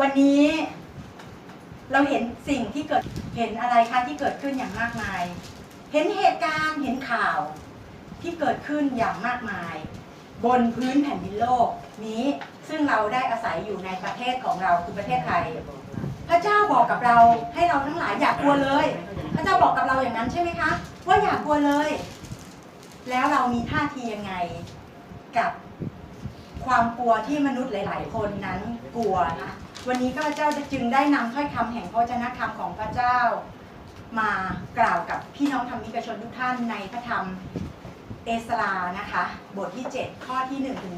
วันนี้เราเห็นสิ่งที่เกิดเห็นอะไรคะที่เกิดขึ้นอย่างมากมาย เห็นเหตุการณ์เห็นข่าวที่เกิดขึ้นอย่างมากมาย บนพื้นแผ่นดินโลกนี้ซึ่งเราได้อาศัยอยู่ในประเทศของเราคือประเทศไทย พระเจ้าบอกกับเราให้เราทั้งหลายอย่ากลัวเลย พระเจ้าบอกกับเราอย่างนั้นใช่ไหมคะ ว่าอย่ากลัวเลย แล้วเรามีท่าทียังไงกับความกลัวที่มนุษย์หลาย ๆ คนนั้นกลัวนะ วันนี้ข้าพเจ้าจึงได้นำถ้อยคำแห่งพระวจนะคำของพระเจ้ามากล่าวกับพี่น้องธรรมิกชนทุกท่านในพระธรรมเอสรานะคะ บทที่ 7 ข้อที่1ถึง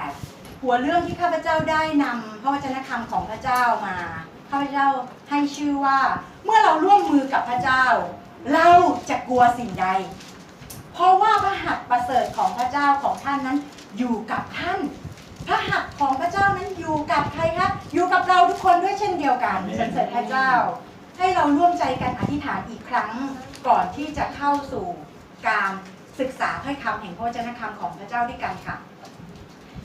28 หัวเรื่องที่ข้าพเจ้าได้นำพระวจนะคำของพระเจ้ามาข้าพเจ้าให้ชื่อว่า เมื่อเราร่วมมือกับพระเจ้า เราจะกลัวสิ่งใด เพราะว่าพระหัตถ์ประเสริฐของพระเจ้าของท่านนั้นอยู่กับท่าน พระหัตถ์ของพระเจ้านั้นอยู่กับใครคะอยู่กับเราทุกคนด้วยเช่นเดียวกันสรรเสริญพระเจ้า ให้เราร่วมใจกันอธิษฐานอีกครั้งก่อนที่จะเข้าสู่การศึกษาถ้อยคำแห่งพระวจนะคำของพระเจ้าด้วยกันค่ะ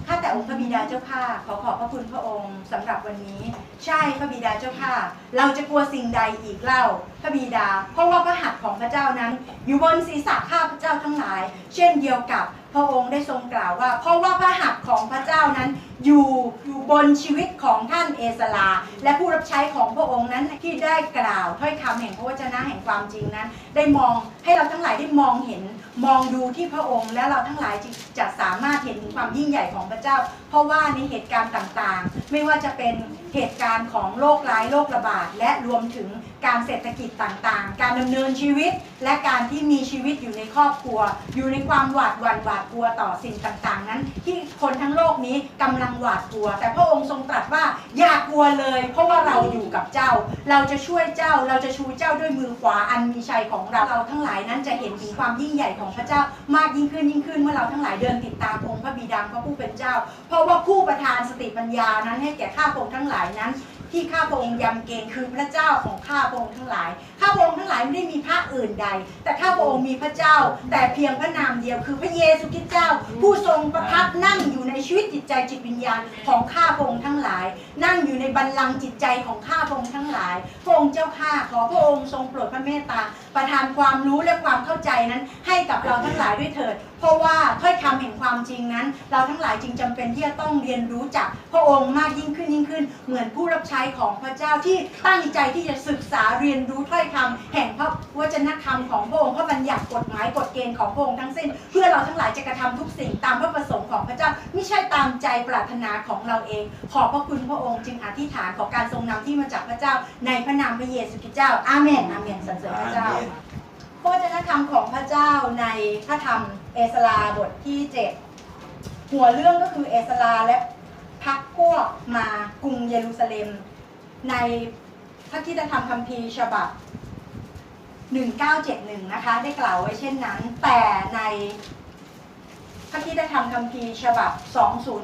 ข้าแต่องค์พระบิดาเจ้าข้าขอขอบพระคุณพระองค์สำหรับวันนี้ ใช่พระบิดาเจ้าข้าเราจะกลัวสิ่งใดอีกเล่า พระบิดา เพราะว่าพระหัตถ์ของพระเจ้านั้น อยู่บนศีรษะข้าพระเจ้าทั้งหลาย เช่นเดียวกับพระองค์ได้ทรงกล่าวว่า เพราะว่าพระหัตถ์ของพระเจ้านั้นอยู่อยู่บนชีวิตของท่านเอสลา และผู้รับใช้ของพระองค์นั้นที่ได้กล่าวถ้อยคำแห่งพระวจนะแห่งความจริงนั้น ได้มองให้เราทั้งหลายได้มองเห็นมองดูที่พระองค์ และเราทั้งหลายจึงจะสามารถเห็นถึงความยิ่งใหญ่ของพระเจ้า เพราะว่าในเหตุการณ์ต่างๆ ไม่ว่าจะเป็นเหตุการณ์ของโรคร้ายโรคระบาด และรวมถึงการเศรษฐกิจต่างๆ การดำเนินชีวิต และการที่มีชีวิตอยู่ในครอบครัว อยู่ในความหวาดหวั่นหวาดกลัวต่อสิ่งต่างๆ นั้น ที่คนทั้งโลกนี้กำลังหวาดกลัว แต่พระองค์ทรงตรัสว่าอย่ากลัวเลย เพราะว่าเราอยู่กับเจ้า เราจะช่วยเจ้าเราจะชูเจ้าด้วยมือขวาอันมีชัยของเราเราทั้งหลายนั้นจะเห็นถึงความยิ่งใหญ่ของพระเจ้ามากยิ่งขึ้นยิ่งขึ้นเมื่อเราทั้งหลายเดินติดตามองค์พระบิดาพระผู้เป็นเจ้า เพราะว่าผู้ประทานสติปัญญานั้นให้แก่ข้าพงทั้งหลายนั้น ที่ข้าพระองค์ยำเกรงคือพระเจ้าของข้าพระองค์ทั้งหลาย ข้าพระองค์ทั้งหลายไม่ได้มีพระอื่นใด แต่ข้าพระองค์มีพระเจ้า แต่เพียงพระนามเดียวคือพระเยซูคริสต์เจ้า ผู้ทรงประทับนั่งอยู่ในชีวิตจิตใจจิตวิญญาณของข้าพระองค์ทั้งหลาย นั่งอยู่ในบัลลังก์จิตใจของข้าพระองค์ทั้งหลายพระองค์เจ้าข้าขอพระองค์ทรงโปรดพระเมตตาประทานความรู้และความเข้าใจนั้น ให้กับเราทั้งหลายด้วยเถิด เพราะว่าถ้อยคำแห่งความจริงนั้น เราทั้งหลายจึงจำเป็นที่จะต้องเรียนรู้จากพระองค์มากยิ่งขึ้นยิ่งขึ้น เหมือนผู้รับใช้ของพระเจ้าที่ตั้งใจที่จะศึกษาเรียนรู้ถ้อยคำแห่งพระวจนะคำของพระองค์พระบัญญัติกฎหมายกฎเกณฑ์ของพระองค์ทั้งสิ้น เพื่อเราทั้งหลายจะกระทำทุกสิ่งตามพระประสงค์ของพระเจ้าไม่ใช่ตามใจปรารถนาของเราเอง ขอบพระคุณพระองค์จึงอธิษฐานขอการทรงนำที่มาจากพระเจ้าในพระนามพระเยซูคริสต์เจ้าอาเมนอาเมนสรรเสริญพระเจ้า เจ้าในพระธรรมเอสราบทที่ 7 หัวเรื่องก็คือเอสราและพักพวกมากรุงเยรูซาเล็ม ในพระคิธรรมคัมภีร์ฉบับ 1971 นะคะ ได้กล่าวไว้เช่นนั้น แต่ในพระคริสตธรรมคัมภีร์ฉบับ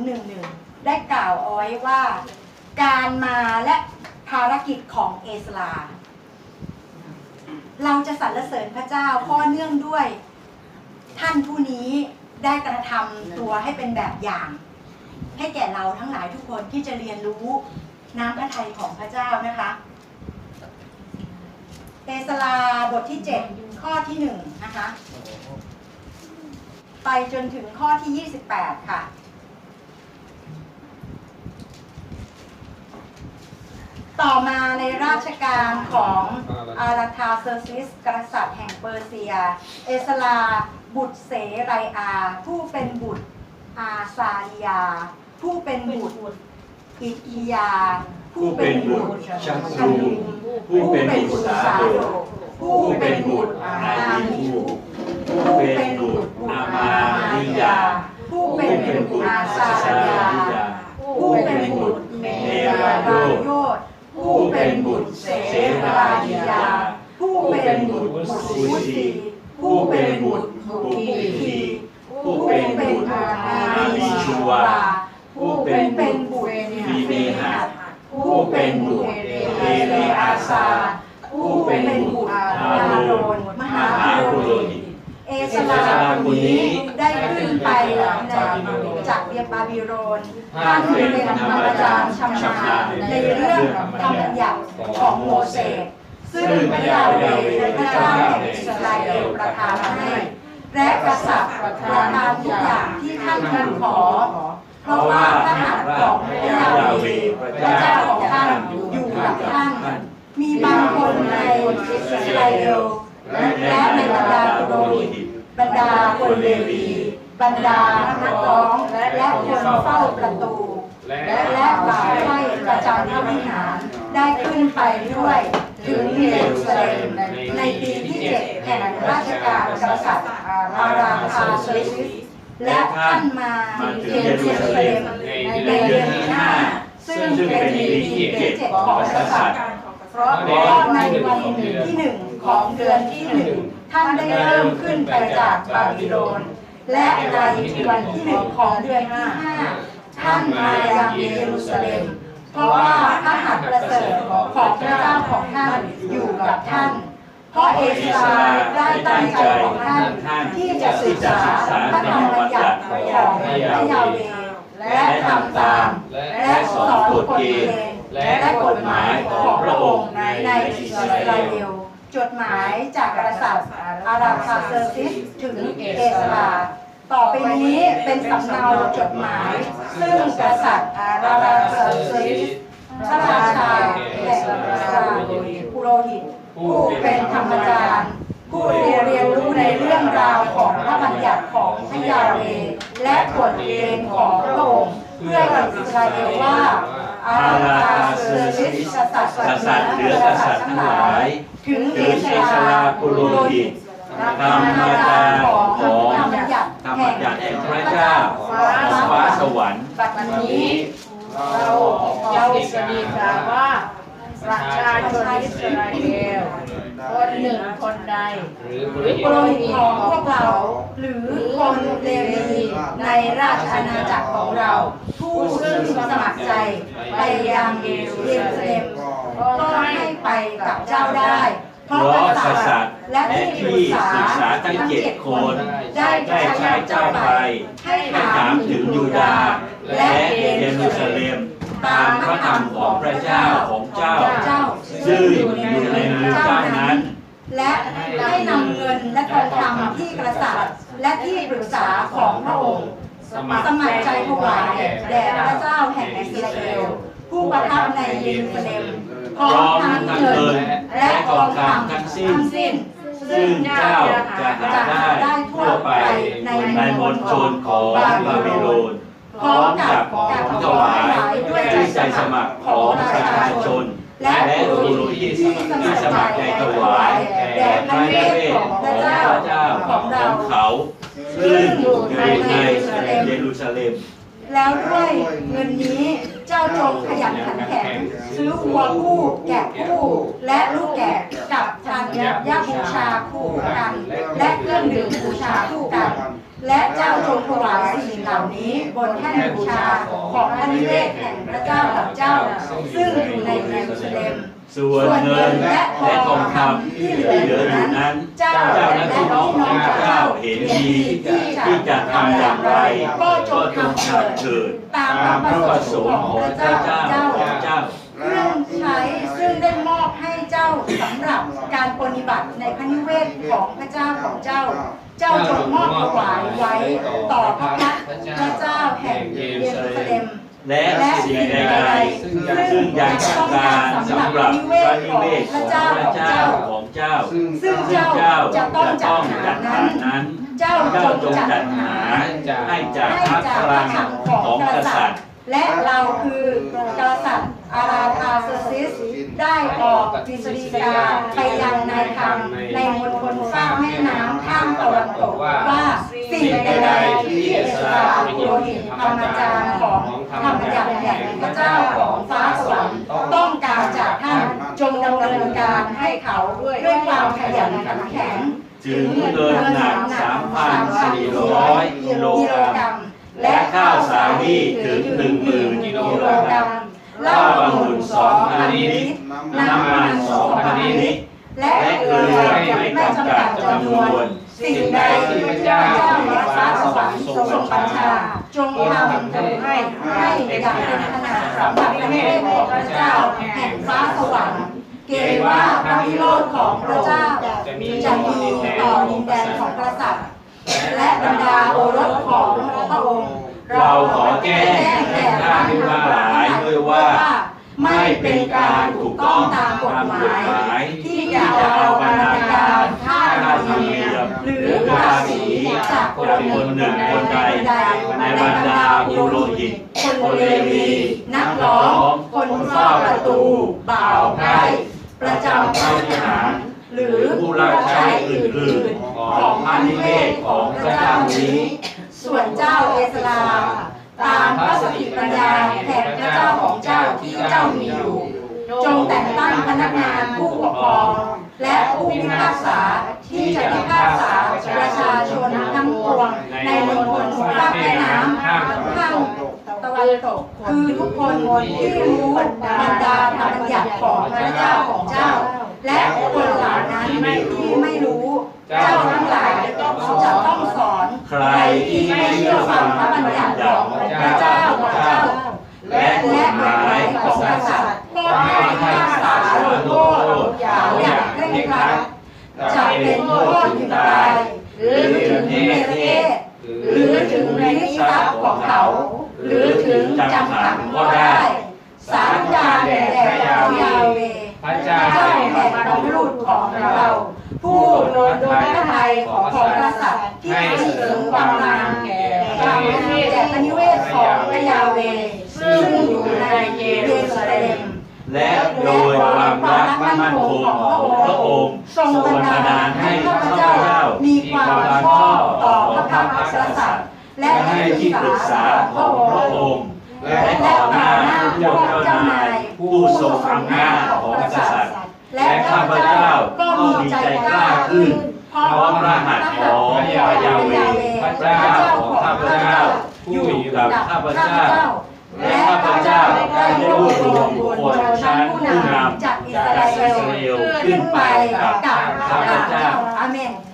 2011 ได้กล่าวเอาไว้ว่า การมาและภารกิจของเอสรา เราจะสรรเสริญพระเจ้าเพ่อเนื่องด้วย ท่านผู้นี้ได้กระทำตัวให้เป็นแบบอย่าง ให้แก่เราทั้งหลายทุกคนที่จะเรียนรู้น้ำพระทัยของพระเจ้านะคะเอสลาบทที่ 7 ข้อที่1นะคะ ไปจนถึงข้อที่ 28 ค่ะ ต่อมาในราชการของอาราธาเซอร์ซิส กษัตริย์แห่งเปอร์เซีย เอสลา บุตรเสไรอา ผู้เป็นบุตรอาซาลียา ผู้เป็นบุตรอิทิยา ผู้เป็นบุตรชัตรูผู้เป็นบุตรสาโดกผู้เป็นบุตรอามิทูผู้เป็นบุตรอามาริยาผู้ผู้เป็นเป็นบุบุตตรรอาซาซาลาลียาลิยา ผู้เป็นบุตรเมราบาโยด ผู้เป็นบุตรเสราลียา ผู้เป็นบุตรมุสีผู้เป็นบุตรบุกีเป็นบุตรอามิชัวผู้เป็นเป็นบุตร ฟีเนหัส ผู้เป็นบุตรเอเลอาซา ผู้เป็นบุตรอาโรนมหาปุโรหิตเอสลาคนนี้ได้ขึ้นไปในจากเบียบาบิโรนท่านเป็นธรรมอาจารย์ชำนาญในเรื่อง ธรรมบั ญญัติของโมเสสซึ่งพระยาเวห์พระเจ้าแห่งอิสราเอลประทานให้และกษัตริย์ประทานทุกอย่างที่ท่านทูลขอ เพราะว่าพระหัตถ์ของพระยาเวห์พระเจ้าของท่านอยู่กับท่าน มีบางคนในอิสราเอลและในบรรดาปุโรหิตบรรดาคนเลวีบรรดานักร้อง และคนเฝ้าประตู และและบ่าวให้ประจำพระวิหาร ได้ขึ้นไปด้วย ถึงเยรูซาเล็มในปีที่เจ็ดแห่งราชการกษัตริย์อาราคาเซซิสและท่านมาเยรูซาเล็มในเดือนที่ห้า ซึ่งเป็นปีที่เจ็ดของกษัตริย์เพราะในวันที่หนึ่งของเดือนที่หนึ่งท่านได้เริ่มขึ้นไปจากบาบิโลนและในวันที่หนึ่งของเดือนที่ห้าท่านมายังเยรูซาเล็ม เพราะว่าพระหัตถ์ประเสริฐของพระเจ้าของท่านอยู่กับท่านพราะเอสราได้ตั้งใจของท่านที่จะศึกษาพระธรรมบัญญัติของพระยาเวและทำตามและสอนกฎเกณฑ์และกฎหมายของพระองค์ในอิสราเอลจดหมายจากกษัตริย์อาราคาเซอร์ซิสถึงเอสรา ต่อไปนี้เป็นสำเนาจดหมาย ซึ่งกษัตริย์อาราคาเซอร์ซิสพระราชาแห่งอิสราปุโรหิต ผู้เป็นธรรมจารย์ผู้เรียนรู้ในเรื่องราวของพระบัญญัติของพระยาเวห์และกฎเกณฑ์ของพระองค์เพื่อกับอิสราเอลว่าอาราคาเซอร์ซิสกษัตริย์กษัตริย์เหนือกษัตริย์ทั้งหลาย ถึงเอถึงชเอชราราปุโรหิตธรรมจารย์ของธรรมบัญญัติธรร มัญญัติแห่งพระเจ้าฟ้าสวรรค์บัดนี้เราเราสดีกาวว่าประชาชนอิสราเอลคนหนึ่งคนใด หรือหรือโปรหิตของพวกเรา หรือคนเลวีในราชอาณาจักรของเรา ผู้ซึ่งสมัครใจไปยังเยรูซาเล็มก็ให้ไปกับเจ้าได้ เพราะกษัตริย์และที่ปรึกษาศึกษาทั้งเจ็ดคน ได้ใช้เจ้าไป ให้ถามถึงยูดาห์และเยรูซาเล็มตามพระธรรมของพระเจ้าของเจ้า ซึ่งอยู่ในมือเจ้านั้น และให้นำเงินและทองคำที่กษัตริย์ และที่ปรึกษาของพระองค์ สมัครสมัครใจถวายแด่พระเจ้าแห่งอิสราเอลผู้ประทับในเยรูซาเล็มพร้อมทั้งเงิน และทองคำทั้งสิ้น ซึ่งเจ้าจะหาได้ทั่วไปในมณฑลของบาบิโลนพร้อมกับของถวายด้วยใจสมัครของประชาชน และบุรุษที่สมัครใจถวายแด่พระเวทของพระเจ้าของเขาซึ่งอยู่ในเยรูซาเล็มแล้วด้วยเงินนี้ เจ้าจงขยันขันแข็ง ซื้อวัวคู่แกะคู่ และลูกแกะกับธัญญบูชาคู่กัน และเครื่องดื่มบูชาคู่กัน และเจ้าจงถวายสิ่งเหล่านี้บนแท่นบูชาของพระนิเวศแห่งพระเจ้าของเจ้า ซึ่งอยู่ในเส่วนเงินและทองคำที่เหลืออยู่นั้น เจ้าและพี่น้องของเจ้าเห็นดีที่จะทำอย่างไร ก็จงทำเถิเถิดตามพระประสงค์ของพระเจ้าของเจ้าเครื่องใช้ซึ่งได้มอบให้เจ้าสำหรับการปฏิบัติในพระนิเวศของพระเจ้าของเจ้า เจ้าจงมอบถวายไว้ต่อพระพักตร์พระเจ้าแห่งเยรูซาเล็ม และสิ่งใดๆซึ่งยังต้องการสำหรับพระนิเวศของพระเจ้าของเจ้า ซึ่งเจ้าจะต้องจัดหานั้น เจ้าจงจัดหาให้จากพระพพระลังของกษัตริย์ และเราคือกษัตริย์อาราธาเซอร์ซิสได้ออกกฤษฎีกาไปยังนายคำในมณฑลฟ้าแม่น้ำข้างตะวันตกว่า สิ่งใดๆที่เอสราปุโรหิธรรมจารย์ของธรรมจักรแห่งพระเจ้าของฟ้าสวรรค์ต้องการจากท่านจงดำเนินการให้เขาด้วยความขยันขันแข็งถึงเงินหนัก3,400กิโลกรัมและข้าวสาลีถึง10,000กิโลกรัมเหล้าองุ่น2,000ลิตรน้ำมัน2,000ลิตรและเกลือไม่จำกัดจำนวน สิ่งใดที่พระเจ้าและฟ้าสวรรค์ทรงบัญชา จงทำให้ให้อย่างเป็นขนาดสำหรับพระเนตของพระเจ้าแห่งวรรค์เกรงว่าพระพิโรธของพระเจ้าจะมีจะมีต่อดินแดนของกษัตริย์และบรรดาโอรสของพระองค์ เราขอแจ้งแก่ท่านทั้งหลายด้วยว่า ไม่เป็นการถูกต้องตามกฎหมาย ที่จะเอาบรรณา คนหนึ่งคนใดในบรรดาปุโรหิต คนเลวีนักร้องคนเฝ้าประตูบ่าวไพร่ประจำพระวิหารหรือผู้รับใช้อื่นๆของพระนิเวศของพระเจ้านี้ ส่วนเจ้าเอสลา ตามพระสติปัญญาแห่งพระเจ้าของเจ้าที่เจ้ามีอยู่ จงแต่งตั้งพนักงานผู้ปกครอง และผู้พิพากษาที่จะพิพากษา วง ในมณฑลภาคแม่น้ำข้างตะวันตก คือทุกคนที่รู้บรรดาธรรมบัญญัติของพระเจ้าของเจ้า และคนเหล่านั้นที่ไม่รู้ เจ้าทั้งหลายจะต้องสอน ใครที่ไม่เชื่อฟังพระบัญญัติของพระเจ้าของเจ้า และและกฎหมายของกษัตริย์ก็ให้พิพากษาลงโทษอย่างเคร่งครัดจะเป็นโทษถึงตายหรือถึงเนรเทศหรือถึงในนิทรัพย์ของเขา หรือถึงจำ ขังก็ได้ สารการแด่พระเจ้ายาเวพระเจ้าแห่งบรรพบุรุษของเรา ผู้โนนโดนพระทัยของกษัตริย์ที่เสริมความงามแก่เราแก่พระนิเวศของพระยาเว ซึ่งอยู่ในเยรูซาเล็มและโดยความรักมั่นคงของพระองค์ทรงบันดาลให้ข้าพเจ้ามีความชอบต่อพระพักตร์กษัตริย์และให้ที่ปรึกษาของพระองค์ และต่อหน้าพวกเจ้านายผู้ทรงอำนาจของกษัตริย์ และข้าพเจ้าก็มีใจกล้าขึ้นเพราะรหัตถ์ของพระยาเวห์พระเจ้าของข้าพเจ้าผู้อยู่กับข้าพเจ้า และข้าพเจ้าได้รวบรวมคคลชั้นผู้นำจากอิสราเอลขึ้นไปกับข้าพเจ้าอาเมนอาเมน